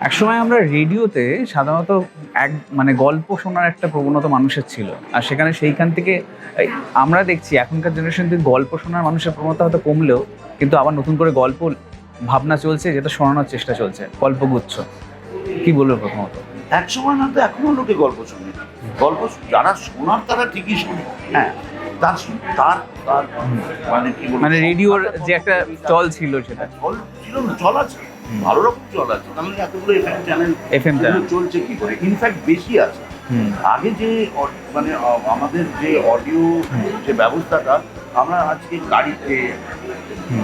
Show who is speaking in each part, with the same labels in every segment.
Speaker 1: একসময় আমরা রেডিওতে সাধারণত এক মানে গল্প শোনার একটা প্রবণতা মানুষের ছিল। আর সেখানে সেইখান থেকে আমরা দেখছি এখনকার জেনারেশন থেকে গল্প শোনার মানুষের প্রবণতা হয়তো কমলেও কিন্তু আবার নতুন করে গল্প ভাবনা চলছে যেটা শোনানোর চেষ্টা চলছে গল্পগুচ্ছ। কি বলব প্রথমত?
Speaker 2: এক সময় না তো এখনও লোকে গল্প শোনে। গল্প যারা শোনার তারা ঠিকই শোনে। হ্যাঁ। তার তার তার মানে কি
Speaker 1: মানে রেডিওর যে একটা চল ছিল সেটা।
Speaker 2: চল ছিল না চল আছে। ভালো রকম চল আছে। তাহলে এতগুলো এফএম চ্যানেল
Speaker 1: FM channel।
Speaker 2: চলছে কি করে? ইনফ্যাক্ট বেশি আছে। আগে যে মানে আমাদের যে অডিও যে ব্যবস্থাটা আমরা আজকে গাড়িতে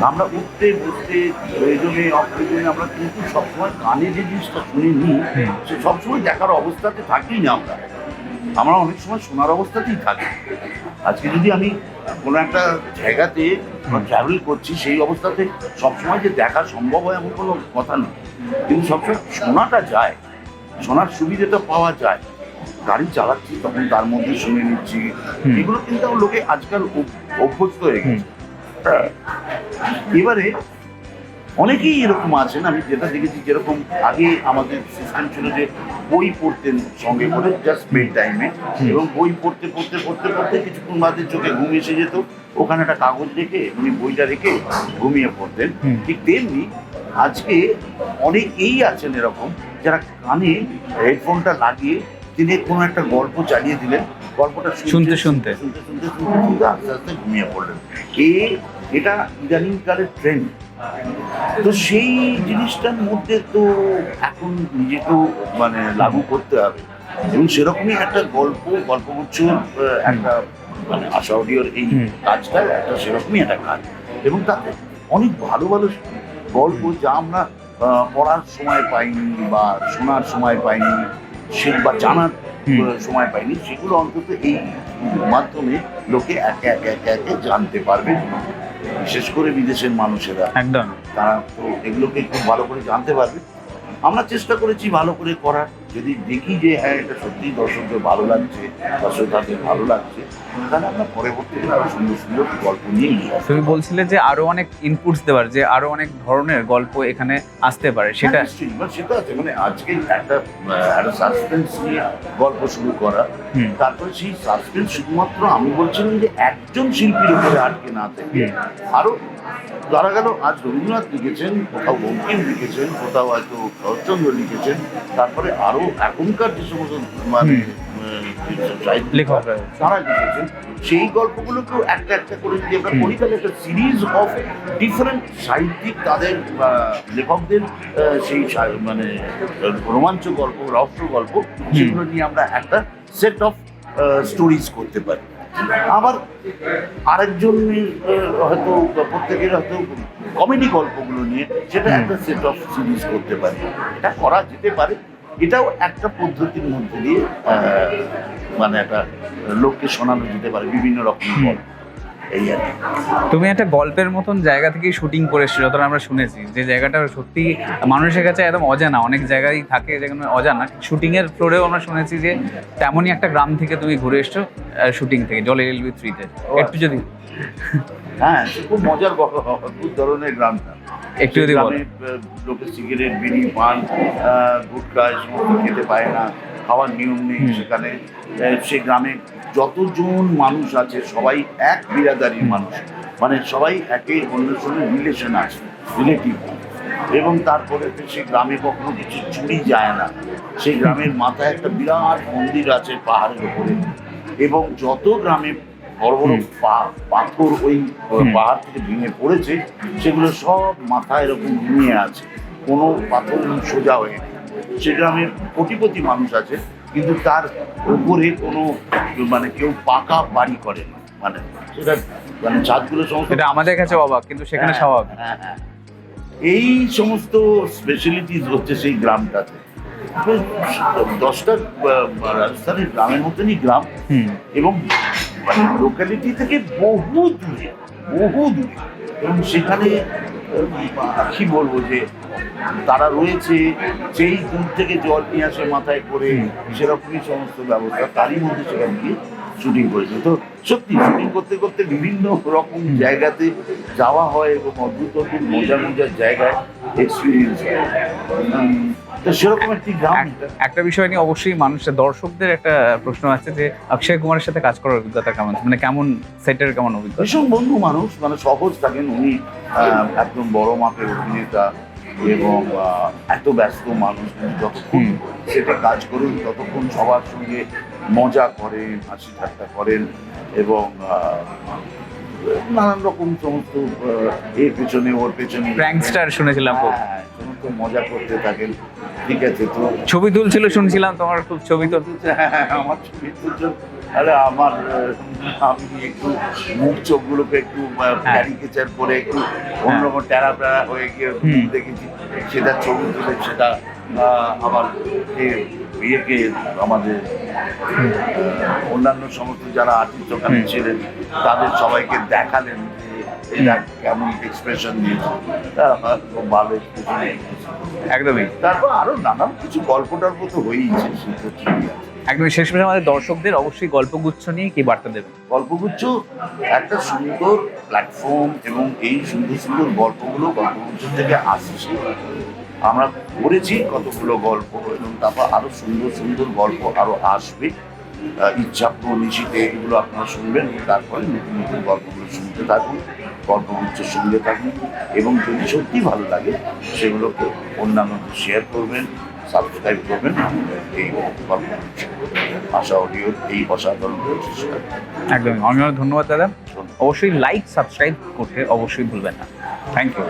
Speaker 2: আমরা উঠতে বসতে প্রয়োজনে অপ্রয়োজনে আমরা কিন্তু সবসময় কানে যে জিনিসটা শুনে নিই সে সবসময় দেখার অবস্থাতে থাকি না আমরা। আমরা অনেক সময় শোনার অবস্থাতেই থাকি। আজকে যদি আমি কোনো একটা জায়গাতে ট্রাভেল করছি সেই অবস্থাতে সবসময় যে দেখা সম্ভব হয় এমন কোনো কথা নেই কিন্তু সবসময় শোনাটা যায় শোনার সুবিধাটা পাওয়া যায়। গাড়ি চালাচ্ছি তখন তার মধ্যে শুনে নিচ্ছি। এগুলো কিন্তু লোকে আজকাল অভ- অভ্যস্ত হয়ে গেছে। হ্যাঁ। এবারে অনেকেই এরকম আছেন আমি যেটা দেখেছি যেরকম আগে আমাদের সিস্টেম ছিল যে বই পড়তেন সঙ্গে করে জাস্ট বেড টাইমে এবং বই পড়তে পড়তে পড়তে পড়তে কিছুক্ষণ বাদে চোখে ঘুম এসে যেত। ওখানে একটা কাগজ রেখে উনি বইটা রেখে ঘুমিয়ে পড়তেন। ঠিক তেমনি আজকে অনেকেই আছেন এরকম যারা কানে হেডফোনটা লাগিয়ে তিনি কোনো একটা গল্প চালিয়ে দিলেন। গল্পটা
Speaker 1: শুনতে শুনতে।
Speaker 2: শুনতে। শুনতে শুনতে শুনতে আস্তে আস্তে ঘুমিয়ে পড়লেন। এ এটা ইদানিংকালের ট্রেন্ড তো সেই জিনিসটার মধ্যে তো এখন নিজেকেও মানে লাগু করতে হবে। এবং সেরকমই একটা গল্প গল্পগুচ্ছ আহ, একটা মানে আশা অডিওর এই কাজটা একটা সেরকমই একটা কাজ। এবং তাতে অনেক ভালো ভালো গল্প যা আমরা পড়ার সময় পাইনি বা শোনার সময় পাইনি সে বা জানার সময় পাইনি সেগুলো অন্তত এই মাধ্যমে লোকে একে একে একে একে জানতে পারবে বিশেষ করে বিদেশের মানুষেরা।
Speaker 1: একদম।
Speaker 2: তারা তো এগুলোকে খুব ভালো করে জানতে পারবে। আমরা চেষ্টা করেছি ভালো করে করার। যদি দেখি যে হ্যাঁ এটা সত্যি দর্শকদের ভালো লাগছে শ্রোতাদের ভালো লাগছে তাহলে আমরা পরবর্তীতে আরও সুন্দর সুন্দর গল্প নিয়ে
Speaker 1: তুমি বলছিলে যে আরও অনেক ইনপুটস দেওয়ার যে আরও অনেক ধরনের গল্প এখানে আসতে পারে সেটা
Speaker 2: হ্যাঁ, মানে সেটা আছে মানে আজকে একটা একটা সাসপেন্স নিয়ে গল্প শুরু করা। তারপরে সেই সাসপেন্স শুধুমাত্র আমি বলছিলাম যে একজন শিল্পীর উপরে আটকে না থেকে আরও ধরা গেল আজ রবীন্দ্রনাথ লিখেছেন কোথাও বঙ্কিম লিখেছেন কোথাও হয়তো শরৎচন্দ্র লিখেছেন তারপরে আরও এখনকার যে সমস্ত মানে। তারা লিখেছেন সেই গল্পগুলোকেও একটা একটা করে যদি আমরা। করি তাহলে একটা সিরিজ অফ ডিফারেন্ট সাহিত্যিক তাদের লেখকদের সেই মানে রোমাঞ্চ গল্প রহস্য গল্প সেগুলো নিয়ে আমরা একটা সেট অফ স্টোরিজ করতে পারি আবার আরেকজনের হয়তো প্রত্যেকের হয়তো কমেডি গল্পগুলো নিয়ে সেটা একটা সেট অফ সিরিজ করতে পারে। এটা করা যেতে পারে। এটাও একটা পদ্ধতির মধ্যে দিয়ে আহ, মানে একটা লোককে শোনানো যেতে পারে বিভিন্ন
Speaker 1: রকমের
Speaker 2: গল্প। এই আর
Speaker 1: তুমি একটা গল্পের মতন জায়গা থেকে শুটিং করে এসেছ যতটা আমরা শুনেছি। যে জায়গাটা সত্যি মানুষের কাছে একদম অজানা অনেক জায়গায় থাকে যেখানে অজানা। শুটিং এর ফ্লোরেও আমরা শুনেছি যে তেমনই একটা গ্রাম থেকে তুমি ঘুরে এসছো শুটিং থেকে জলে এলবি থ্রিতে একটু যদি
Speaker 2: হ্যাঁ খুব মজার গল্প অদ্ভুত ধরনের গ্রামটা।
Speaker 1: একটু যদি
Speaker 2: লোকে সিগারেট বিড়ি পান গুটখা এই সমস্ত খেতে পায় না। খাওয়ার নিয়ম নেই সেখানে। সে গ্রামে যতজন মানুষ আছে সবাই এক বিরাদারির মানুষ। মানে সবাই একে অন্যের সঙ্গে রিলেশন আছে রিলেটিভ এবং তারপরে সে গ্রামে কখনো কিছু চুরি যায় না। সেই গ্রামের মাথায় একটা বিরাট মন্দির আছে পাহাড়ের উপরে এবং যত গ্রামে বড় বড় পাথর ওই পাহাড় থেকে ভেঙে পড়েছে সেগুলো সব মাথায় এরকম ঘুমিয়ে আছে। কোনো পাথর সোজা হয়ে সে গ্রামের কোটিপতি মানুষ আছে কিন্তু তার উপরে কোনো মানে কেউ পাকা বাড়ি করে না মানে সেটা মানে ছাদগুলো সমস্ত
Speaker 1: এটা আমাদের কাছে অবাক কিন্তু সেখানে
Speaker 2: হ্যাঁ,
Speaker 1: স্বাভাবিক।
Speaker 2: হ্যাঁ, হ্যাঁ। এই সমস্ত স্পেশালিটিস হচ্ছে সেই গ্রামটাতে। দশটা রাজস্থানের গ্রামের মতনই গ্রাম
Speaker 1: হুম।
Speaker 2: এবং মানে লোকালিটি থেকে বহু দূরে বহু দূরে। এবং সেখানে কি বলব যে তারা রয়েছে সেই দূর থেকে জল নিয়ে আসে মাথায় করে সেরকমই সমস্ত ব্যবস্থা তারই মধ্যে সেখানে গিয়ে শুটিং করেছে। তো সত্যি শুটিং করতে করতে বিভিন্ন রকম জায়গাতে যাওয়া হয় এবং অদ্ভুত অদ্ভুত মজা মজার জায়গায় এক্সপিরিয়েন্স হয়। একটি
Speaker 1: বিষয় নিয়ে অবশ্যই মানুষের দর্শকদের একটা প্রশ্ন আছে যে অক্ষয় কুমারের সাথে কাজ করার অভিজ্ঞতা কেমন? মানে কেমন সেটের কেমন অভিজ্ঞতা?
Speaker 2: ভীষণ বন্ধু মানুষ মানে সহজ থাকেন উনি একদম বড় মাপের অভিনেতা এবং এত ব্যস্ত মানুষ যতক্ষণ সেটা কাজ করুন ততক্ষণ সবার সঙ্গে মজা করেন হাসি ঠাট্টা করেন এবং নানান রকম সমস্ত এর পেছনে ওর পেছনে
Speaker 1: প্র্যাঙ্কস্টার শুনেছিলাম
Speaker 2: হ্যাঁ, সমস্ত মজা করতে থাকেন। ঠিক আছে তো
Speaker 1: ছবি তুলছিল শুনছিলাম তোমার খুব ছবি তো
Speaker 2: হ্যাঁ, আমার ছবি আমার আমি একটু মুখ চোখগুলোকে একটু ক্যারিকেচার করে একটু অন্যরকম ট্যারা প্যারা হয়ে গিয়ে দেখেছি। সেটা ছবি তুলে সেটা এ ইয়েকে আমাদের অন্যান্য সমস্ত যারা আর্টিস্ট ওখানে ছিলেন তাদের সবাইকে দেখালেন যে এটা কেমন এক্সপ্রেশন দিয়েছে। তা আমার খুব ভালো এক্সপ্রেশন
Speaker 1: একদমই।
Speaker 2: তারপর আরও নানান কিছু গল্প টল্প তো হয়েইছে
Speaker 1: একদমই। শেষ পর্যন্ত আমাদের দর্শকদের অবশ্যই গল্পগুচ্ছ নিয়ে কি বার্তা দেবেন?
Speaker 2: গল্পগুচ্ছ একটা সুন্দর প্ল্যাটফর্ম এবং এই সুন্দর সুন্দর গল্পগুলো গল্পগুচ্ছ থেকে আসছে। আমরা পড়েছি কতগুলো গল্প এবং তারপর আরও সুন্দর সুন্দর গল্প আরও আসবে। আহ, ইচ্ছাপ্ত নিশিতে এগুলো আপনারা শুনবেন তারপরে নতুন নতুন গল্পগুলো শুনতে থাকুন। গল্পগুচ্ছের সঙ্গে থাকুন এবং যদি সত্যি ভালো লাগে সেগুলোকে অন্যান্য শেয়ার করবেন সাবস্ক্রাইব করবেন এই আশা অডিও এই অসাধারণ
Speaker 1: একদমই অনেক ধন্যবাদ দাদা। অবশ্যই লাইক সাবস্ক্রাইব করতে অবশ্যই ভুলবেন না। Thank you